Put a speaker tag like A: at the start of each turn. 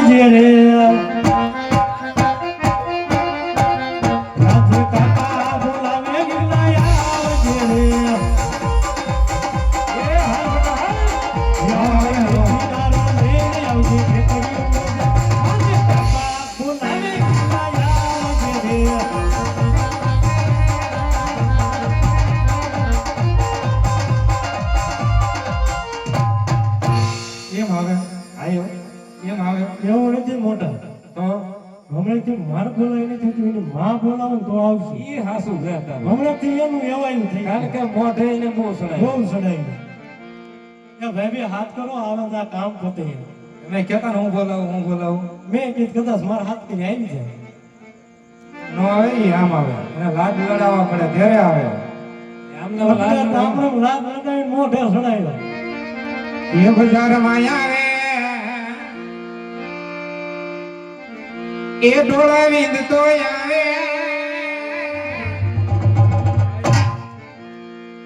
A: આવજે રે
B: એમ આવે
A: આયો?
B: એમ આવે?
A: એવું નથી મોટા.
B: તો
A: હમણાંથી મારે બોલાવી નથી થતું એની માં બોલાવે તો આવશે.
B: ઈ હાસુ છે
A: હમણાંથી એનું એવાયું થઈ
B: કારણ કે મોઢે એને બહુ સડાય.
A: બહુ સડાઈ એ ભાઈ હાથ કરો આવે આ કામ પતે.
B: મેં કહેતા હું બોલાવું હું બોલાવું.
A: મેં કીધું કદાચ મારા હાથ આવી જાય.
B: નો આવે ઈ આમ આવે. એને લાડ લડાવવા પડે ત્યારે આવે. આમને લાડ
A: લડાવી મોઢે સડાઈ
B: એ બજારમાં આવે. એ ડોળા તો આવે.